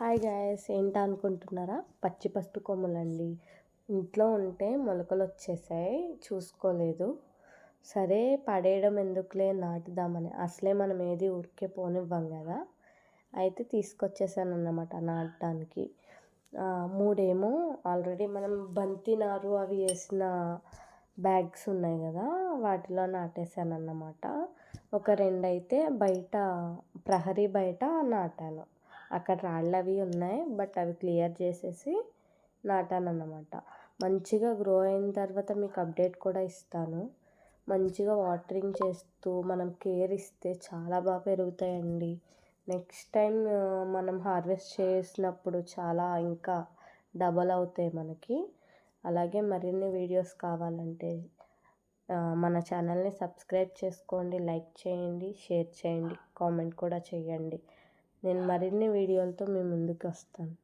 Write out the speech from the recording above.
Hi guys ఏంటా అనుకుంటున్నారా పచ్చి పసుపు కొమ్మలండి. ఇంట్లో ఉంటే మొలకలు వచ్చేసాయి చూసుకోలేదు. సరే పడేయడం ఎందుకులే నాటుదామని. అసలే మనం ఏది ఊరికే పోనివ్వం కదా. అయితే తీసుకొచ్చేసాను అన్నమాట నాటడానికి మూడేమో ఆల్రెడీ మనం బంతి నారు అవి వేసిన బ్యాగ్స్ ఉన్నాయి కదా వాటిలో నాటేశాను అన్నమాట ఒక రెండు అయితే బయట ప్రహరీ బయట నాటాను. అక్కడ రాళ్ళు అవి ఉన్నాయి బట్ అవి క్లియర్ చేసేసి నాటాను అన్నమాట మంచిగా గ్రో అయిన తర్వాత మీకు అప్డేట్ కూడా ఇస్తాను. మంచిగా వాటరింగ్ చేస్తూ మనం కేర్ ఇస్తే చాలా బాగా పెరుగుతాయండి. నెక్స్ట్ టైం మనం హార్వెస్ట్ చేసినప్పుడు చాలా ఇంకా డబల్ అవుతాయి మనకి. అలాగే మరిన్ని వీడియోస్ కావాలంటే మన ఛానల్ని సబ్స్క్రైబ్ చేసుకోండి లైక్ చేయండి షేర్ చేయండి కామెంట్ కూడా చేయండి. నేను మరిన్ని వీడియోలతో మీ ముందుకు వస్తాను.